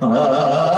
à.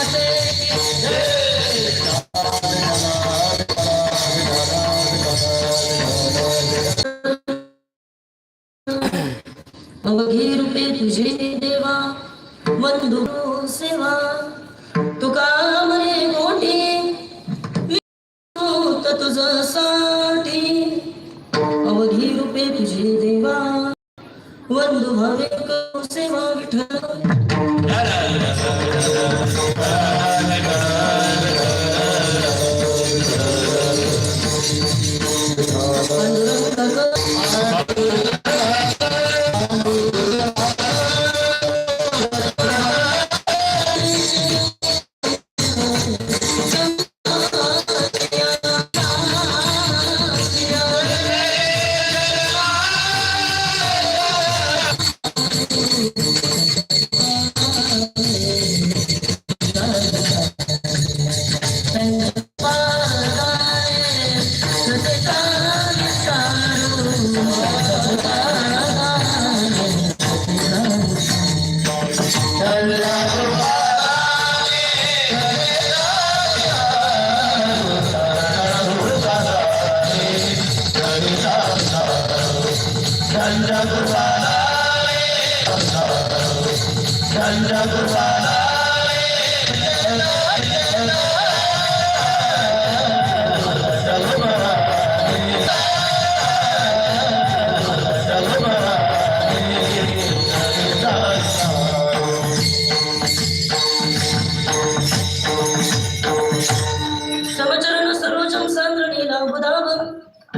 Hey!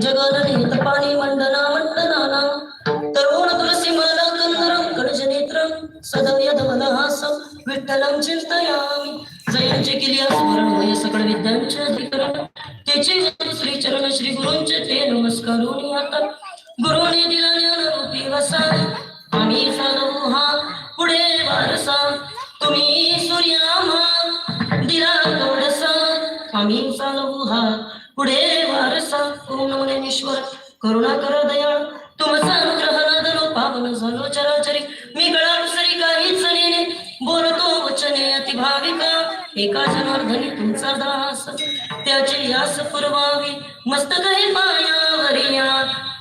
जगदनिहित पाणी मंडना मंडनाना तरुण तुलसी मला कंदरम गणज नेत्रम सदव्यद मनहासम विठ्ठलम चिंतयामि। जयांचे केली स्मरण होय सकळ विद्यांचे अधिकरण। त्याचे श्री चरण श्री गुरुंचे ते नमस्कारोनी आता गुरुने दिला ज्ञान रूपी वसा। आम्ही चालवू हा पुढे वारसा। तुम्ही सूर्यामा दिला गोडसा आम्ही चालवू हा पुढे वारसा ओम नमो करुणा कर दयाळ तुमचा अनुग्रह नादलो पावन झालो चराचरी. मी गळानुसरी काहीच नेणे. बोलतो वचने अति भाविका एका जनार्दनी तुमचा दास. त्याची यास पुरवावी. मस्त काही पायावरी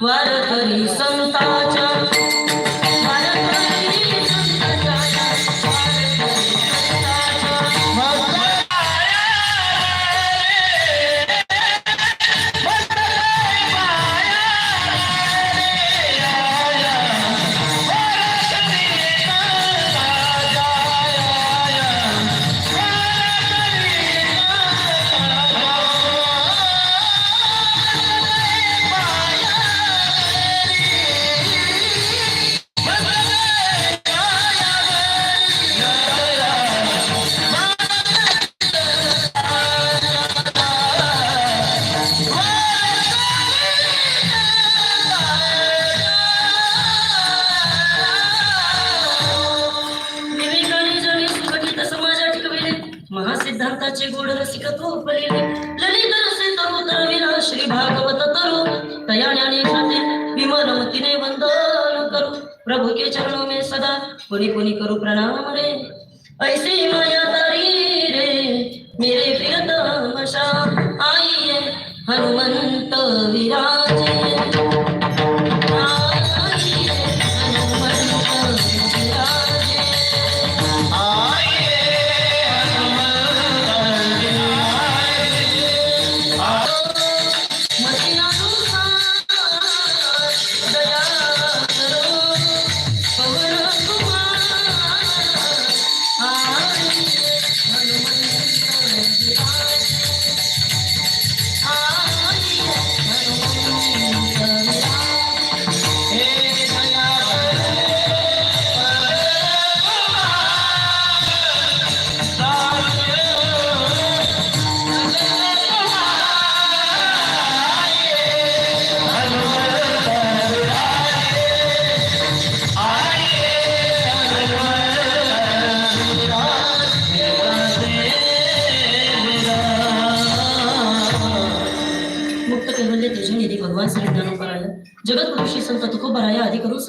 वार करी संताच्या. प्रभु चरणों में सदा पुनि पुनि करू प्रणाम रे। ऐसी माया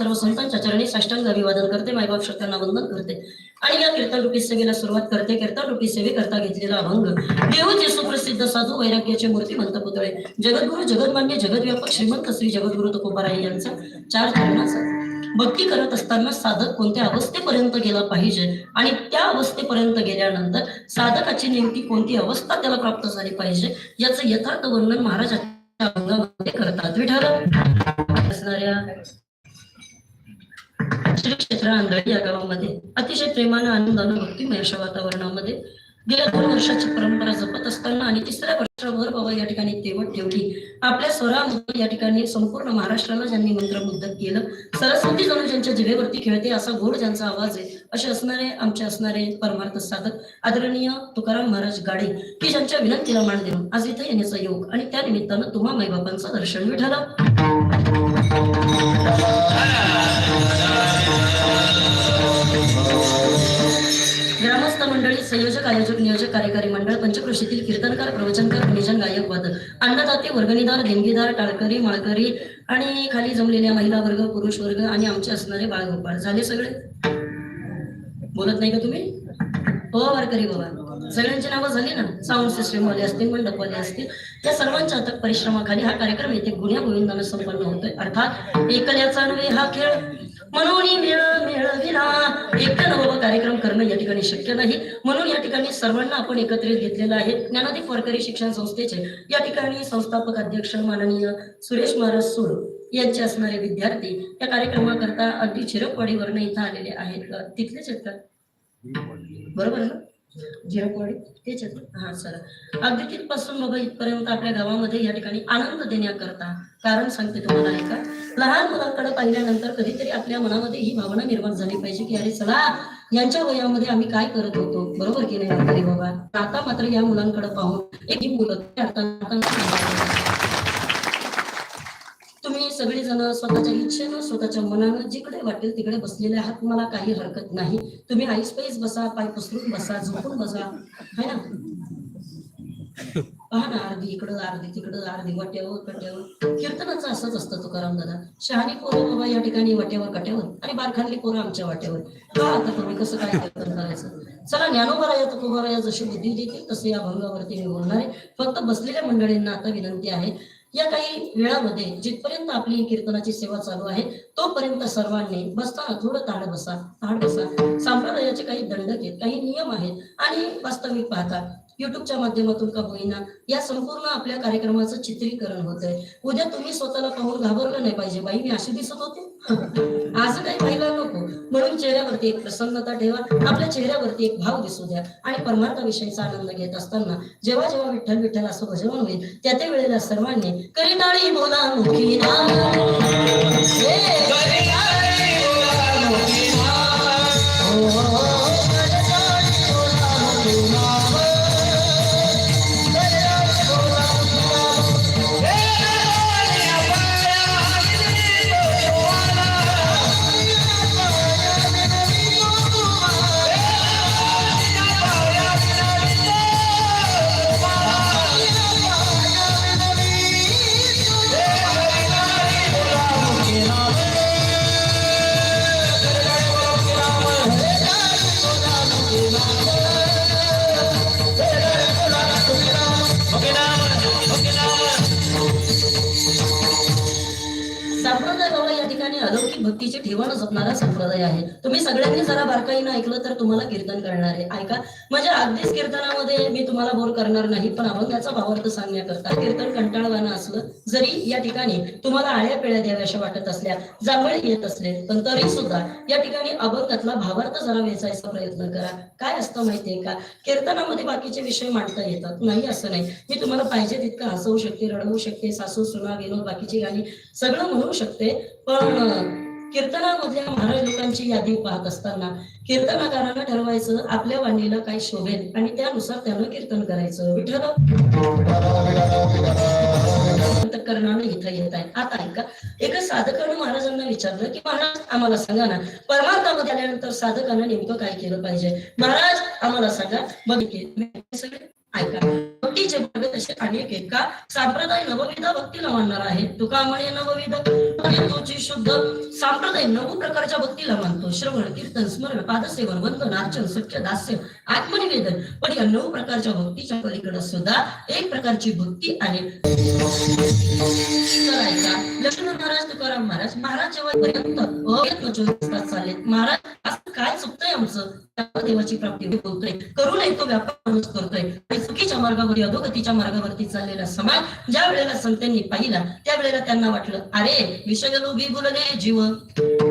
सर्व संतांच्या चरणी साष्टांग अभिवादन करते मायबाप शक्तांना वंदन करते. आणि या कीर्तन रूपी सेवेला सुरुवात करते. कीर्तन रूपी सेवेकरता घेतलेला अभंग. देऊचे सुप्रसिद्ध साधू वैराग्याचे मूर्तिमंत पुतळे. जगद्गुरु जगदमान्य जगद्व्यापक श्रीमंत श्री जगद्गुरु तुकोबाराय यांचा चार चरणाचा. भक्ती करत असताना साधक कोणत्या अवस्थेपर्यंत गेला पाहिजे? आणि त्या अवस्थेपर्यंत गेल्यानंतर साधकाची नेमकी कोणती अवस्था त्याला प्राप्त झाली पाहिजे? याचं यथार्थ वर्णन महाराजांच्या क्षेत्र आंधळी या गावामध्ये अतिशय प्रेमानं आनंदानं भक्तिमय अशा वातावरणामध्ये गेल्या दोन वर्षाची परंपरा जपत असताना आणि तिसऱ्या वर्षभर बाबा या ठिकाणी तेवट ठेवली. आपल्या स्वरामध्ये या ठिकाणी संपूर्ण महाराष्ट्राला ज्यांनी मंत्रमुग्ध केलं सरस्वती जणू ज्यांच्या जिभेवरती खेळते असा गोड ज्यांचा आवाज आहे असे असणारे आमचे असणारे परमार्थ साधक आदरणीय तुकाराम महाराज गाडे की ज्यांच्या विनंतीला मान देऊन आज इथे येण्याचा योग आणि त्या निमित्तानं तुम्हा माईबापांचं दर्शन विठाला मंडळी संयोजक आयोजक नियोजक कार्यकारी मंडळ पंचकृषीतील कीर्तनकार प्रवचनकार निजन गायक वादक अन्नदाते वर्गणीदार देणगीदार टाळकरी माळकरी आणि खाली जमलेल्या महिला वर्ग पुरुष वर्ग आणि आमचे असणारे बाळगोपाळ झाले सगळे? बोलत नाही का तुम्ही? हो वारकरी बाबा. सगळ्यांची नावं झाली ना? साऊंड सिस्टीम वाले असतील मंडपवाले असतील. या सर्वांच्या अथक परिश्रमाखाली हा कार्यक्रम येथे गुन्ह्या गोविंदानं संपन्न होतोय. अर्थात एकल्याचा नव्हे हा खेळ म्हणून मेळ मिळविला एकट्यानं बाबा कार्यक्रम करणं या ठिकाणी शक्य नाही. म्हणून या ठिकाणी सर्वांना आपण एकत्रित घेतलेलं आहे. ज्ञानाधिक वारकरी शिक्षण संस्थेचे या ठिकाणी संस्थापक अध्यक्ष माननीय सुरेश महाराज सूर यांचे असणारे विद्यार्थी या कार्यक्रमाकरता अगदी चिरपवाडीवरनं इथं आलेले आहेत. तिथलेच आहेत का? बरोबर ना? हा सर. अगदी तिथपासून बाबा इथपर्यंत आपल्या गावामध्ये या ठिकाणी आनंद देण्याकरता कारण सांगते तुम्हाला ऐका लहान मुलांकडे पाहिल्यानंतर कधीतरी आपल्या मनामध्ये ही भावना निर्माण झाली पाहिजे की अरे चला यांच्या वयामध्ये आम्ही काय करत होतो? बरोबर की नाही बाबा? आता मात्र या मुलांकडे पाहून एक मुलं तुम्ही सगळेजण स्वतःच्या इच्छेनं स्वतःच्या मनानं जिकडे वाटेल तिकडे बसलेले आहात. मला काही हरकत नाही. तुम्ही आईस पैस बसा पाय पसरून बसा झोपून बसा. है ना? पहा ना अर्धी इकडं अर्धी तिकडं अर्धी वाट्यावर कट्यावर. कीर्तनाचं असंच असतं तुकाराम दादा. शहाणी पोरं बाबा या ठिकाणी वाट्यावर कट्यावर आणि बारखानली पोरं आमच्या वाट्यावर. का आता तुम्ही कसं काय कीर्तन करायचं. चला ज्ञानोबराया तुकोबराया जशी बुद्धी देतील तसे या भंगावरती मी बोलणार आहे. फक्त बसलेल्या मंडळींना आता विनंती आहे. या काही वेळामध्ये जिथपर्यंत आपली कीर्तनाची सेवा चालू आहे तोपर्यंत सर्वांनी बसता थोडं ताड बसा ताड बसा. संप्रदायाचे काही दंडक आहेत काही नियम आहेत आणि वास्तविक पाहता युट्यूबच्या माध्यमातून का होईना या संपूर्ण आपल्या कार्यक्रमाचं चित्रीकरण होत आहे उद्या तुम्ही स्वतःला पाहून घाबरलं नाही पाहिजे बाई मी अशी दिसत होते. आज काही पाहिला नको. म्हणून चेहऱ्यावरती एक प्रसन्नता ठेवा आपल्या चेहऱ्यावरती एक भाव दिसू द्या. आणि परमार्थाविषयीचा आनंद घेत असताना जेव्हा जेव्हा विठ्ठल विठ्ठल असं भजन होईल त्या त्या वेळेला सर्वांनी करिटाळी बोला मुखी ¿no? भक्तीची ठेवण जपणारा संप्रदाय आहे. तुम्ही सगळ्यांनी जरा बारकाईनं ऐकलं तर तुम्हाला कीर्तन करणार आहे. ऐका म्हणजे अगदीच कीर्तनामध्ये मी तुम्हाला बोर करणार नाही पण अभंगाचा भावार्थ सांगण्याकरता कीर्तन कंटाळवानं असलं जरी या ठिकाणी तुम्हाला आळ्या पिळ्या द्याव्याशा वाटत असल्या जांभळे येत असले पण तरी सुद्धा या ठिकाणी अभंगातला भावार्थ जरा वेचायचा प्रयत्न करा. काय असतं माहितीये का? कीर्तनामध्ये बाकीचे विषय मांडता येतात. नाही असं नाही. मी तुम्हाला पाहिजे तितकं हसवू शकते रडवू शकते सासू सुना विनोद बाकीची गाणी सगळं म्हणू शकते पण कीर्तनामधल्या महाराज लोकांची यादी पाहत असताना कीर्तनाकारानं ठरवायचं आपल्या वाणीला काय शोभेल आणि त्यानुसार त्यानं कीर्तन करायचं. विठ्ठल इथं येत आहे. आता ऐका एका साधकानं महाराजांना विचारलं की महाराज आम्हाला सांगा ना परमार्थामध्ये आल्यानंतर साधकानं नेमकं काय केलं पाहिजे? महाराज आम्हाला सांगा. बघ सगळे ऐका. भक्तीचे वर्ग अनेक आहेत का संप्रदाय नवविधा भक्तीला मानणार आहे. तुका म्हणे नवविध शुद्ध संप्रदाय नऊ प्रकारच्या भक्तीला मानतो. श्रवण कीर्तन स्मरण पादसेवन वंदन अर्चन सख्य दास्य आत्मनिवेदन पण या नऊ प्रकारच्या भक्तीच्या पलीकडे सुद्धा एक प्रकारची भक्ती आहे. लक्ष्मण महाराज तुकाराम महाराज महाराज जेव्हा पर्यंत चोवीस तास महाराज असं काय चुकतंय आमचं? देवाची प्राप्ती होतोय करू नये तो व्यापार माणूस करतोय. आणि चुकीच्या मार्गावर अधोगतीच्या मार्गावरती चाललेला समाज ज्या वेळेला संतांनी पाहिला त्यावेळेला त्यांना वाटलं अरे विषय लोभी बोलले जीव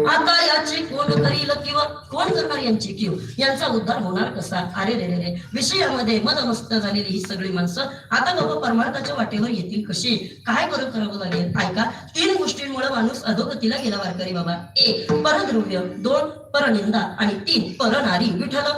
आता याची कोण करील किंवा कोण करणार यांची किव? यांचा उद्धार होणार कसा? अरे रे रे रे. विषयामध्ये मदमस्त झालेली ही सगळी माणसं आता बाबा परमार्थाच्या वाटेवर येतील कशी? काय बरं करावं लागेल? ऐका तीन गोष्टींमुळे माणूस अधोगतीला गेला वारकरी बाबा. एक परद्रव्य दोन परनिंदा आणि तीन परनारी विठ्ठल.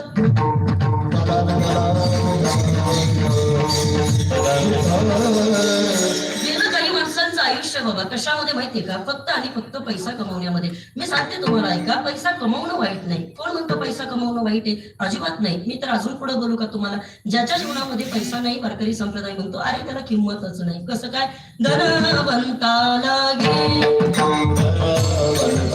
काही माणसांचं आयुष्य बाबा. कशामध्ये माहितीये का? फक्त आणि फक्त पैसा कमवण्यामध्ये. मी सांगते तुम्हाला ऐका पैसा कमवणं वाईट नाही. कोण म्हणतो पैसा कमवणं वाईट आहे? अजिबात नाही. मी तर अजून पुढे बोलू का तुम्हाला? ज्याच्या जीवनामध्ये पैसा नाही वारकरी संप्रदाय म्हणतो अरे त्याला किंमतच नाही. कसं काय? धनवंताला घे. धनवंताला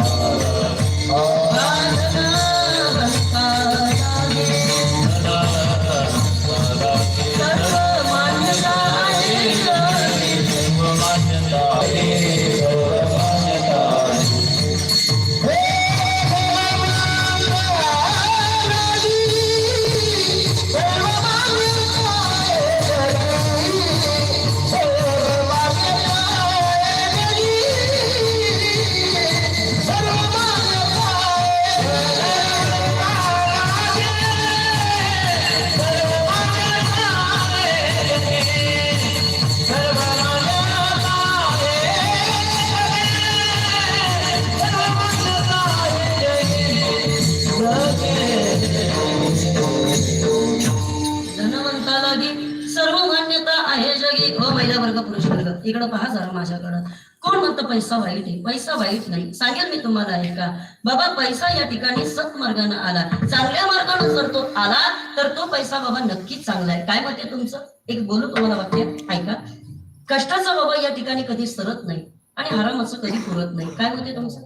पैसा वाईट नाही. सांगेल मी तुम्हाला ऐका. बाबा पैसा या ठिकाणी सत्मार्गानं आला. चांगल्या मार्गानं जर तो आला तर तो पैसा बाबा नक्कीच चांगला आहे. काय मत आहे तुमचं? एक बोलू तुम्हाला वाक्य? ऐका. कष्टाचा बाबा या ठिकाणी कधी सरत नाही आणि आरामाचं कधी पुरत नाही. काय होते तुमचं?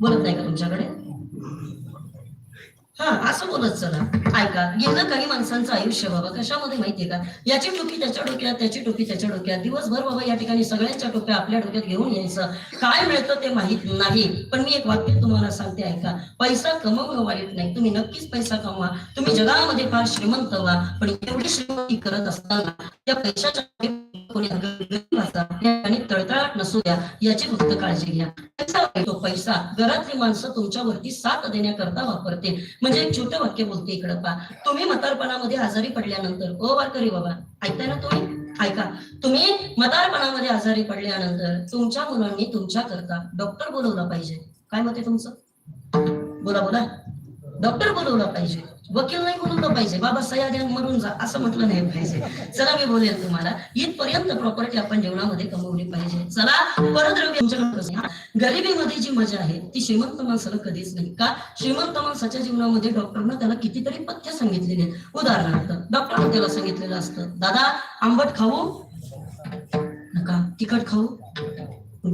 बोलत नाही का तुमच्याकडे? हा असं बोलत चला. ऐका गेलं काही माणसांचं आयुष्य बाबा कशामध्ये माहितीये का? याची टोपी त्याच्या डोक्यात त्याची टोपी त्याच्या डोक्यात. दिवसभर बाबा या ठिकाणी सगळ्यांच्या टोप्या आपल्या डोक्यात घेऊन यायचं. काय मिळतं ते माहीत नाही. पण मी एक वाक्य तुम्हाला सांगते ऐका. पैसा कमवणं वाईट नाही. तुम्ही नक्कीच पैसा कमवा. तुम्ही जगामध्ये फार श्रीमंत व्हा. पण एवढी श्रीमंती करत असताना त्या पैशाच्या कोणी आणि तळतळाट नसू द्या याची फक्त काळजी घ्या. पैसा तो पैसा. घरातली माणसं तुमच्यावरती साथ देण्याकरता वापरते. म्हणजे एक छोटं वाक्य बोलते इकडं पा तुम्ही मतारपणामध्ये आजारी पडल्यानंतर ओ वारकरी बाबा ऐकताय ना तुम्ही? ऐका. तुम्ही मतारपणामध्ये आजारी पडल्यानंतर तुमच्या मुलांनी तुमच्या करता डॉक्टर बोलवला पाहिजे. काय मत आहे तुमचं? बोला बोला. डॉक्टर बोलवला पाहिजे. वकील नाही म्हणून बोलवलं पाहिजे. बाबा सह्या द्या मरून जा असं म्हटलं नाही पाहिजे. चला मी बोलेल तुम्हाला इथपर्यंत प्रॉपर्टी आपण जीवनामध्ये कमवली पाहिजे. चला परद्रव्य गरिबीमध्ये जी मजा आहे ती श्रीमंत माणसाला कधीच नाही का? श्रीमंत माणसाच्या जीवनामध्ये डॉक्टरनं त्याला कितीतरी पथ्य सांगितलेले. आहेत. उदाहरणार्थ डॉक्टरनं त्याला सांगितलेलं असतं दादा आंबट खाऊ नका तिखट खाऊ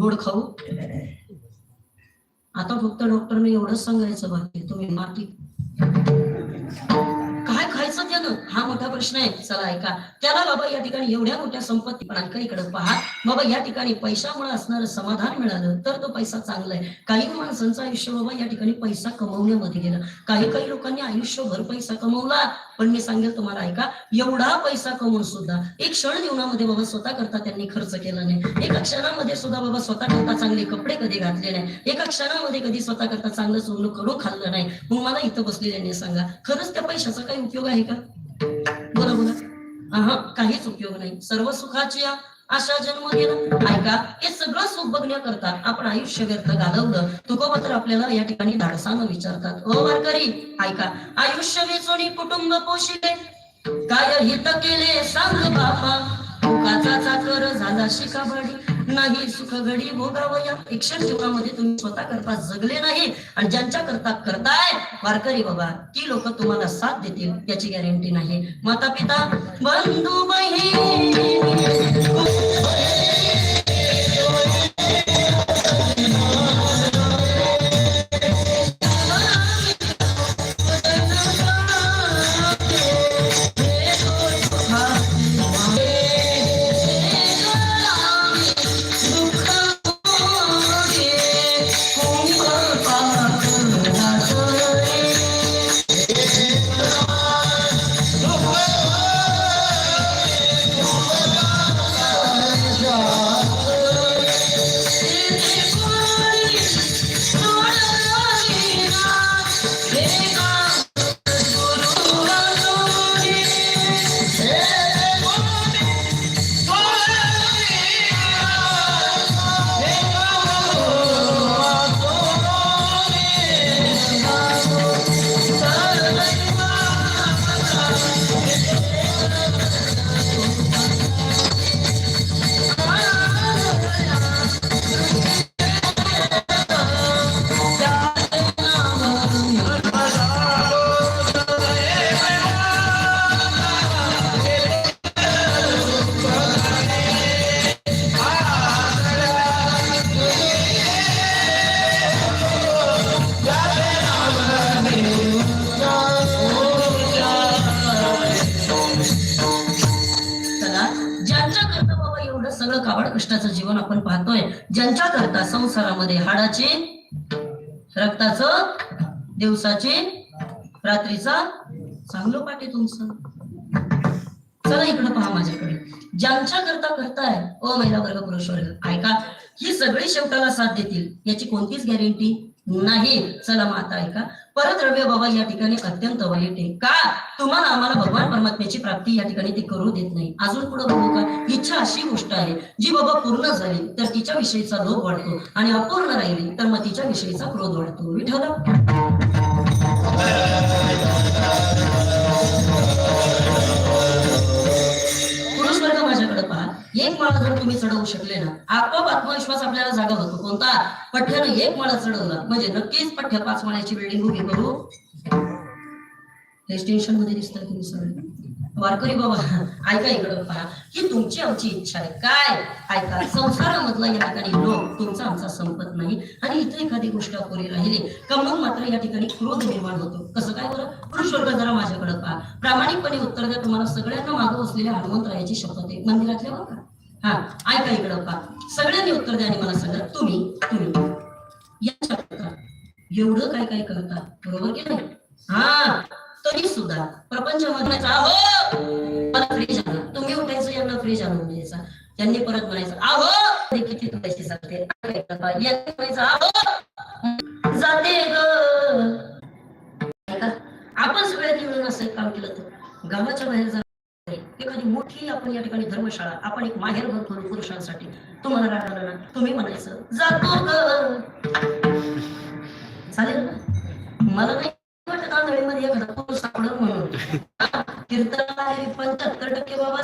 गोड खाऊ. आता फक्त डॉक्टरने एवढंच सांगायचं बाकी तुम्ही माती काय खायचं त्यानं? हा मोठा प्रश्न आहे. चला ऐका. त्याला बाबा या ठिकाणी एवढ्या मोठ्या संपत्ती पण ऐका इकडे पहा. बाबा या ठिकाणी पैशामुळे असणारं समाधान मिळालं तर तो पैसा चांगला आहे. काही माणसांचं आयुष्य बाबा या ठिकाणी पैसा कमवण्यामध्ये गेलं. काही काही लोकांनी आयुष्यभर पैसा कमवला पण मी सांगेल तुम्हाला ऐका एवढा पैसा कमवून सुद्धा एक क्षण जीवनामध्ये बाबा स्वतः करता त्यांनी खर्च केला नाही. एका क्षणामध्ये सुद्धा बाबा स्वतः करता चांगले कपडे कधी घातले नाही. एका क्षणामध्ये कधी स्वतः करता चांगलं सोनं कडू खाल्लं नाही. मग मला इथं बसलेल्याने सांगा खरंच त्या पैशाचा काही उपयोग आहे का? बोला बोला हा काहीच उपयोग नाही. सर्व सुखाची अशा जन्म गेला ऐका हे सगळं सुख बघण्याकरता आपण आयुष्य व्यर्थ घालवलं. तुकोबा तर आपल्याला या ठिकाणी धाडसानं विचारतात. ओ वारकरी ऐका. आयुष्य वेचोनी कुटुंब पोशिले. काय हित केले सांग बापा चाकर झाला शिकाबडी. नाही सुख घडी भोगावया. शिक्षण जीवनामध्ये तुम्ही स्वतः करता जगले नाही आणि ज्यांच्या करता करताय वारकरी बाबा ती लोक तुम्हाला साथ देतील याची गॅरंटी नाही. माता पिता बंधू बहिणी ज्यांच्या करता संसारामध्ये हाडाचे रक्ताचं दिवसाचे रात्रीचा चांगलं पाठ आहे तुमचं. चला इकडं पहा माझ्याकडे. ज्यांच्या करता करताय ओ महिला वर्ग पुरुष वर्ग ऐका ही सगळी शेवटाला साथ देतील. याची कोणतीच गॅरंटी नाही. चला मग आता ऐका. परद्रव्य बाबा या ठिकाणी अत्यंत वाईट आहे. का? तुम्हाला आम्हाला भगवान परमात्म्याची प्राप्ती या ठिकाणी ते करू देत नाही. अजून पुढे बघू का? इच्छा अशी गोष्ट आहे जी बाबा पूर्ण झाली तर तिच्या विषयीचा लोभ वाढतो आणि अपूर्ण राहिली तर मग तिच्या विषयीचा क्रोध वाढतो. विठ्ठल. माळा जर तुम्ही चढवू शकले ना आपोआप आत्मविश्वास आपल्याला जागा होतो. कोणता? पठ्यानं एक माळा चढवला म्हणजे नक्कीच पठ्य पाच माळ्याची बिल्डिंग उभी करू स्टेशनमध्ये दिसतात तुम्ही सगळे. वारकरी बाबा ऐका इकडं पहा. ही तुमची आमची इच्छा आहे. काय? ऐका. संसारामधला या ठिकाणी लोक तुमचा आमचा संपत नाही. आणि इथे एखादी गोष्ट अपुरी राहिली का मग मात्र या ठिकाणी क्रोध निर्माण होतो? कसं काय बरं? पुरुष वर्ग जरा माझ्याकडे पहा. प्रामाणिकपणे उत्तर द्या. तुम्हाला सगळ्यांना मागं बसलेल्या हनुमंतरायाची शपथ आहे. मंदिरातल्या बरं का? हा ऐका इकडं पहा. सगळ्यांनी उत्तर द्या आणि मला सांगा तुम्ही तुम्ही. या एवढं काय काय करता? बरोबर की नाही? हा तरी सुद्धा प्रपंचामध्ये आहो फ्रीज आणा तुम्ही उठायचं यांना फ्रीज आणून द्यायचा त्यांनी परत म्हणायचं आहो किती पैसे सांगते यांनी म्हणायचं आहो ठिकाणी धर्मशाळा आपण एक माहेर घर करू पुरुषांसाठी. तुम्हाला राग ना तुम्ही म्हणायचं. जातो ग. चालेल ना? मला नाही वाटत आंधळीमध्ये एखादा पुरुष सापडत म्हणून. कीर्तन आहे पंच्याहत्तर टक्के बाबा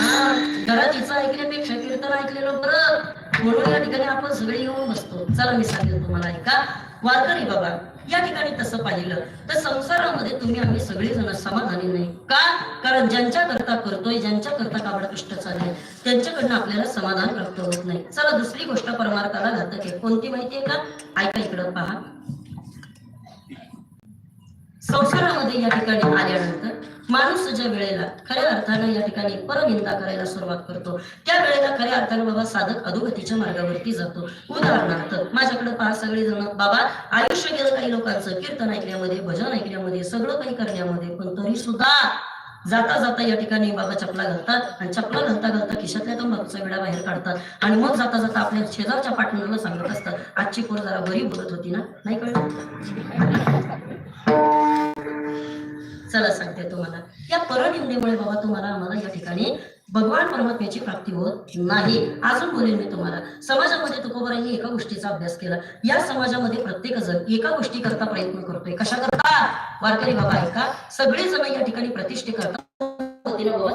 हा घरात तिचं ऐकल्यापेक्षा कीर्तन ऐकलेलं बरं. म्हणून या ठिकाणी आपण सगळे येऊन बसतो. चला मी सांगेल तुम्हाला ऐका. वारकरी बाबा या ठिकाणी तसं पाहिलं तर संसारामध्ये तुम्ही आम्ही सगळेजण समाधानी नाही. का? कारण ज्यांच्या करता करतोय ज्यांच्या करता काबड कष्ट चालले त्यांच्याकडनं आपल्याला समाधान प्राप्त होत नाही. चला दुसरी गोष्ट परमार्थाला घातक आहे. कोणती माहिती आहे का? ऐका इकडं पहा. संसारामध्ये या ठिकाणी आल्यानंतर माणूस ज्या वेळेला खऱ्या अर्थानं या ठिकाणी परनिंदा करायला सुरुवात करतो. त्या वेळेला खऱ्या अर्थानं बाबा साधक अधोगतीच्या मार्गावरती जातो. उदाहरणार्थ माझ्याकडे पहा सगळे जण बाबा आयुष्य गेलं काही लोकांचं कीर्तन ऐकण्यामध्ये भजन ऐकण्यामध्ये सगळं काही करण्यामध्ये पण तरी सुद्धा जाता जाता या ठिकाणी बाबा चपला घालतात आणि चपला घालता घालता खिशातल्या तंबाखूचा विडा बाहेर काढतात आणि मग जाता जाता आपल्या शेजारच्या पार्टनरला सांगत असतात आजची पोर जरा बरी बोलत होती ना? नाही कळलं? चला सांगते तुम्हाला. या परनिंदेमुळे बाबा तुम्हाला आम्हाला या ठिकाणी भगवान परमात्म्याची प्राप्ती होत नाही. अजून बोलेल मी तुम्हाला. समाजामध्ये तुकोबरांनी एका गोष्टीचा अभ्यास केला. या समाजामध्ये प्रत्येक जण एका गोष्टी करता प्रयत्न करतोय. कशा करता? वारकरी बाबा ऐका. सगळे जण या ठिकाणी प्रतिष्ठे करतात बाबा